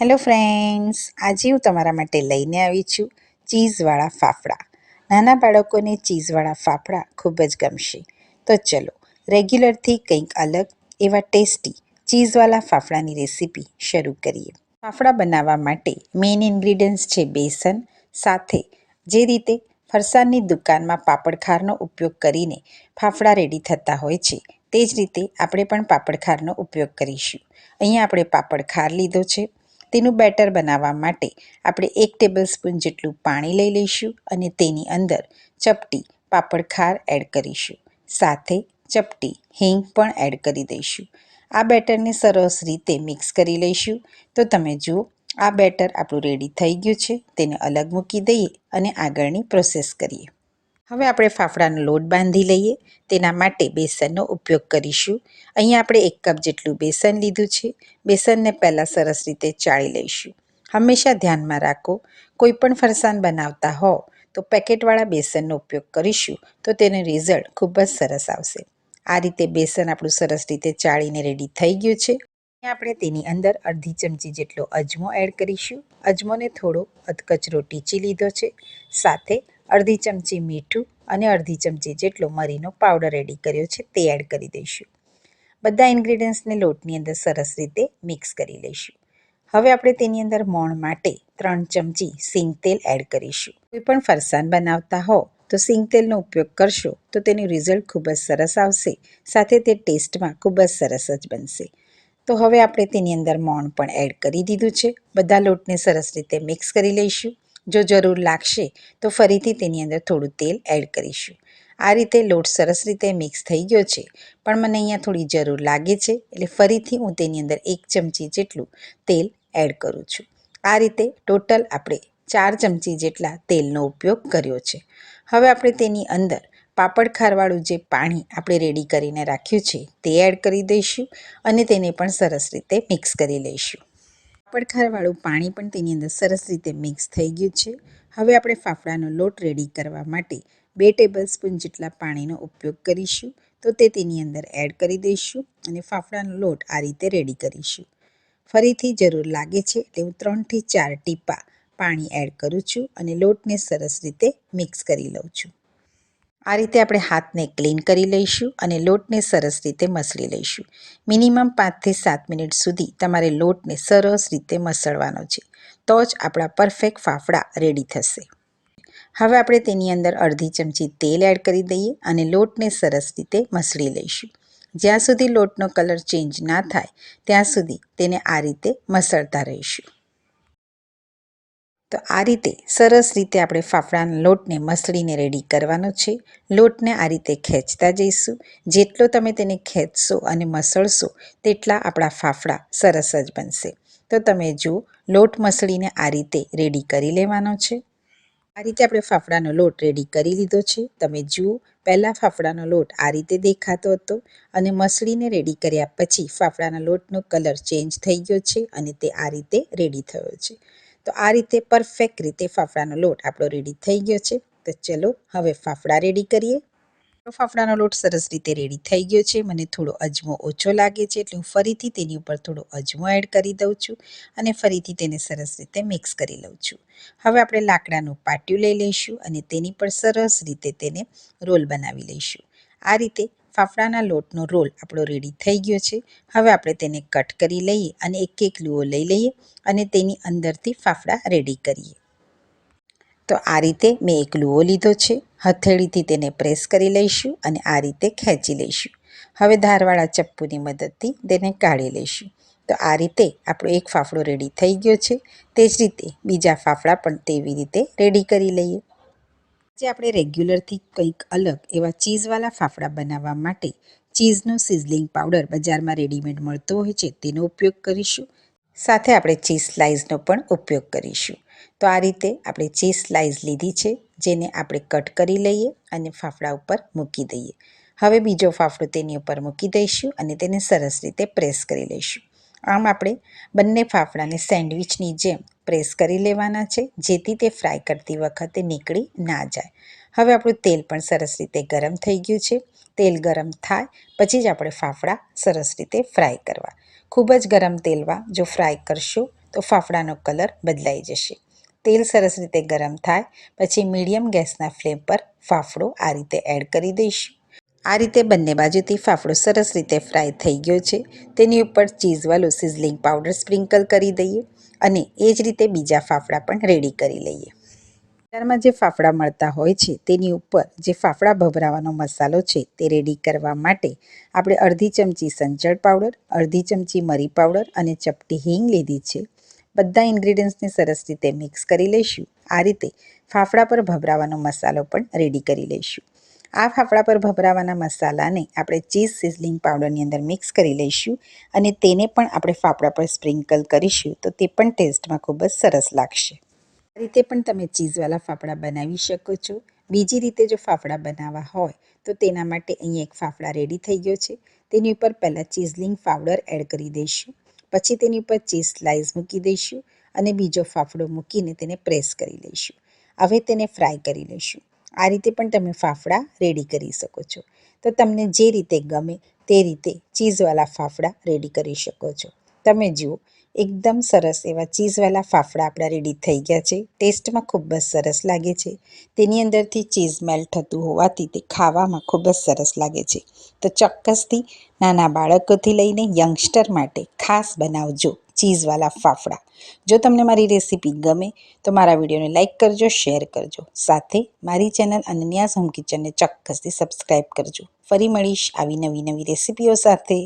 Hello friends આજે હું તમારા માટે લઈને આવી છું ચીઝવાળા ફાફડા. નાના બાળકોને ચીઝવાળા ફાફડા ખૂબ જ ગમશે. તો ચલો, રેગ્યુલરથી કંઈક અલગ એવા ટેસ્ટી ચીઝવાળા ફાફડાની રેસીપી શરૂ કરીએ. ફાફડા બનાવવા માટે મેઇન ઇન્ગ્રીડિયન્ટ્સ છે બેસન, સાથે જે રીતે ફરસાણની દુકાનમાં પાપડખારનો ઉપયોગ કરીને ફાફડા રેડી થતા હોય છે, તે જ રીતે આપણે પણ પાપડખારનો ઉપયોગ કરીશું. અહીંયા આપણે પાપડ ખાર લીધો છે. તેનું બેટર બનાવવા માટે આપણે એક ટેબલ સ્પૂન જેટલું પાણી લઈ લઈશું અને તેની અંદર ચપટી પાપડ ખાર એડ કરીશું. સાથે ચપટી હિંગ પણ એડ કરી દઈશું. આ બેટરને સરસ રીતે મિક્સ કરી લઈશું. તો તમે જુઓ, આ બેટર આપણું રેડી થઈ ગયું છે. તેને અલગ મૂકી દઈએ અને આગળની પ્રોસેસ કરીએ. હવે આપણે ફાફડાનો લોટ બાંધી લઈએ. તેના માટે બેસનનો ઉપયોગ કરીશું. અહીંયા આપણે એક કપ જેટલું બેસન લીધું છે. બેસનને પહેલાં સરસ રીતે ચાળી લઈશું. હંમેશા ધ્યાનમાં રાખો, કોઈ પણ ફરસાણ બનાવતા હો, તો પેકેટવાળા બેસનનો ઉપયોગ કરીશું, તો તેનું રિઝલ્ટ ખૂબ જ સરસ આવશે. આ રીતે બેસન આપણું સરસ રીતે ચાળીને રેડી થઈ ગયું છે. આપણે તેની અંદર અડધી ચમચી જેટલો અજમો એડ કરીશું. અજમોને થોડો અધકચરો ટીચી લીધો છે. સાથે અડધી ચમચી મીઠું અને અડધી ચમચી જેટલો મરીનો પાવડર રેડી કર્યો છે તે એડ કરી દઈશું. બધા ઇન્ગ્રીડિયન્ટ્સને લોટની અંદર સરસ રીતે મિક્સ કરી લઈશું. હવે આપણે તેની અંદર મોણ માટે ત્રણ ચમચી સિંગ તેલ એડ કરીશું. કોઈ પણ ફરસાણ બનાવતા હો તો સિંગ તેલનો ઉપયોગ કરશો તો તેનું રિઝલ્ટ ખૂબ જ સરસ આવશે, સાથે તે ટેસ્ટમાં ખૂબ જ સરસ જ બનશે. તો હવે આપણે તેની અંદર મોણ પણ એડ કરી દીધું છે. બધા લોટને સરસ રીતે મિક્સ કરી લઈશું. જો જરૂર લાગશે, તો ફરીથી તેની અંદર થોડું તેલ એડ કરીશું. આ રીતે લોટ સરસ રીતે મિક્સ થઈ ગયો છે, પણ મને અહીંયા થોડી જરૂર લાગે છે, એટલે ફરીથી હું તેની અંદર એક ચમચી જેટલું તેલ એડ કરું છું. આ રીતે ટોટલ આપણે ચાર ચમચી જેટલા તેલનો ઉપયોગ કર્યો છે. હવે આપણે તેની અંદર પાપડ ખારવાળું જે પાણી આપણે રેડી કરીને રાખ્યું છે, તે એડ કરી દઈશું અને તેને પણ સરસ રીતે મિક્સ કરી લઈશું. પડખારવાળું પાણી પણ તેની અંદર સરસ રીતે મિક્સ થઈ ગયું છે. હવે આપણે ફાફડાનો લોટ રેડી કરવા માટે બે ટેબલ સ્પૂન જેટલા પાણીનો ઉપયોગ કરીશું. તો તે તેની અંદર એડ કરી દઈશું અને ફાફડાનો લોટ આ રીતે રેડી કરીશું. ફરીથી જરૂર લાગે છે એટલે હું ત્રણથી ચાર ટીપા પાણી એડ કરું છું અને લોટને સરસ રીતે મિક્સ કરી લઉં છું. આ રીતે આપણે હાથને ક્લીન કરી લઈશું અને લોટને સરસ રીતે મસળી લઈશું. મિનિમમ પાંચથી સાત મિનિટ સુધી તમારે લોટને સરસ રીતે મસળવાનો છે. તો જ આપણા પરફેક્ટ ફાફડા રેડી થશે. હવે આપણે તેની અંદર અડધી ચમચી તેલ એડ કરી દઈએ અને લોટને સરસ રીતે મસળી લઈશું. જ્યાં સુધી લોટનો કલર ચેન્જ ના થાય, ત્યાં સુધી તેને આ રીતે મસળતા રહીશું. તો આ રીતે સરસ રીતે આપણે ફાફડાના લોટને મસળીને રેડી કરવાનો છે. લોટને આ રીતે ખેંચતા જઈશું. જેટલો તમે તેને ખેંચશો અને મસળશો તેટલા આપણા ફાફડા સરસ જ બનશે. તો તમે જુઓ, લોટ મસળીને આ રીતે રેડી કરી લેવાનો છે. આ રીતે આપણે ફાફડાનો લોટ રેડી કરી લીધો છે. તમે જુઓ, પહેલાં ફાફડાનો લોટ આ રીતે દેખાતો હતો અને મસળીને રેડી કર્યા પછી ફાફડાના લોટનો કલર ચેન્જ થઈ ગયો છે અને તે આ રીતે રેડી થયો છે. તો આ રીતે પરફેક્ટ રીતે ફાફડાનો લોટ આપણો રેડી થઈ ગયો છે. તો ચલો હવે ફાફડા રેડી કરીએ. ફાફડાનો લોટ સરસ રીતે રેડી થઈ ગયો છે. મને થોડો અજમો ઓછો લાગે છે એટલે હું ફરીથી તેની ઉપર થોડો અજમો એડ કરી દઉં છું અને ફરીથી તેને સરસ રીતે મિક્સ કરી લઉં છું. હવે આપણે લાકડાનું પાટિયું લઈ લઈશું અને તેની પર સરસ રીતે તેને રોલ બનાવી લઈશું. આ રીતે ફાફડાના લોટનો રોલ આપણો રેડી થઈ ગયો છે. હવે આપણે તેને કટ કરી લઈએ અને એક એક લુઓ લઈ લઈએ અને તેની અંદરથી ફાફડા રેડી કરીએ. તો આ રીતે મેં એક લુઓ લીધો છે. હથેળીથી તેને પ્રેસ કરી લઈશું અને આ રીતે ખેંચી લઈશું. હવે ધારવાળા ચપ્પુની મદદથી તેને કાઢી લઈશું. તો આ રીતે આપણો એક ફાફડો રેડી થઈ ગયો છે. તે જ રીતે બીજા ફાફડા પણ તેવી રીતે રેડી કરી લઈએ. જે આપણે રેગ્યુલરથી કંઈક અલગ એવા ચીઝવાળા ફાફડા બનાવવા માટે ચીઝનો સિઝલિંગ પાવડર બજારમાં રેડીમેડ મળતો હોય છે તેનો ઉપયોગ કરીશું. સાથે આપણે ચીઝ સ્લાઇસનો પણ ઉપયોગ કરીશું. તો આ રીતે આપણે ચીઝ સ્લાઇસ લીધી છે, જેને આપણે કટ કરી લઈએ અને ફાફડા ઉપર મૂકી દઈએ. હવે બીજો ફાફડો તેની ઉપર મૂકી દઈશું અને તેને સરસ રીતે પ્રેસ કરી લઈશું. આમ આપણે બંને ફાફડાને સેન્ડવિચની જેમ પ્રેસ કરી લેવાના છે, જેથી તે ફ્રાય કરતી વખતે નીકળી ના જાય. હવે આપણું તેલ પણ સરસ રીતે ગરમ થઈ ગયું છે. તેલ ગરમ થાય, પછી જ આપણે ફાફડા સરસ રીતે ફ્રાય કરવા. ખૂબ જ ગરમ તેલમાં જો ફ્રાય કરશો, તો ફાફડાનો કલર બદલાઈ જશે. તેલ સરસ રીતે ગરમ થાય, પછી મીડિયમ ગેસના ફ્લેમ પર ફાફડો આ રીતે એડ કરી દઈશું. આ રીતે બંને બાજુથી ફાફડો સરસ રીતે ફ્રાય થઈ ગયો છે. તેની ઉપર ચીઝવાલો સિઝલિંગ પાવડર સ્પ્રિંકલ કરી દઈએ અને એ જ રીતે બીજા ફાફડા પણ રેડી કરી લઈએ. બજારમાં જે ફાફડા મળતા હોય છે, તેની ઉપર જે ફાફડા ભભરાવાનો મસાલો છે, તે રેડી કરવા માટે આપણે અડધી ચમચી સંચળ પાવડર, અડધી ચમચી મરી પાવડર અને ચપટી હિંગ લીધી છે. બધા ઇન્ગ્રીડિયન્ટ્સને સરસ રીતે મિક્સ કરી લઈશું. આ રીતે ફાફડા પર ભભરાવાનો મસાલો પણ રેડી કરી લઈશું. આ ફાફડા પર ભભરાવાના મસાલાને આપણે ચીઝ સિઝલિંગ પાવડરની અંદર મિક્સ કરી લઈશું અને તેને પણ આપણે ફાફડા પર સ્પ્રિંકલ કરીશું તો તે પણ ટેસ્ટમાં ખૂબ જ સરસ લાગશે. આ રીતે પણ તમે ચીઝવાળા ફાફડા બનાવી શકો છો. બીજી રીતે જો ફાફડા બનાવવા હોય તો તેના માટે અહીં એક ફાફડા રેડી થઈ ગયો છે. તેની ઉપર પહેલાં ચીઝલિંગ પાવડર એડ કરી દઈશું. પછી તેની ઉપર ચીઝ સ્લાઇસ મૂકી દઈશું અને બીજો ફાફડો મૂકીને તેને પ્રેસ કરી લઈશું. હવે તેને ફ્રાય કરી લઈશું. આ રીતે પણ તમે ફાફડા રેડી કરી શકો છો. તો તમને જે રીતે ગમે તે રીતે ચીઝવાળા ફાફડા રેડી કરી શકો છો. તમે જુઓ એકદમ સરસ એવા ચીઝવાળા ફાફડા આપણા રેડી થઈ ગયા છે. ટેસ્ટમાં ખૂબ જ સરસ લાગે છે. તેની અંદરથી ચીઝ મેલ્ટ થતું હોવાથી તે ખાવામાં ખૂબ જ સરસ લાગે છે. તો ચોક્કસથી નાના બાળકોથી લઈને યંગસ્ટર માટે ખાસ બનાવજો ચીઝવાળા ફાફડા. જો તમને મારી રેસીપી ગમે તો મારા વિડીયોને લાઇક કરજો શેર કરજો. સાથે મારી ચેનલ અનન્યાસ હોમ કિચનને ચોક્કસથી સબસ્ક્રાઈબ કરજો. ફરી મળીશ આવી નવી નવી રેસીપીઓ સાથે.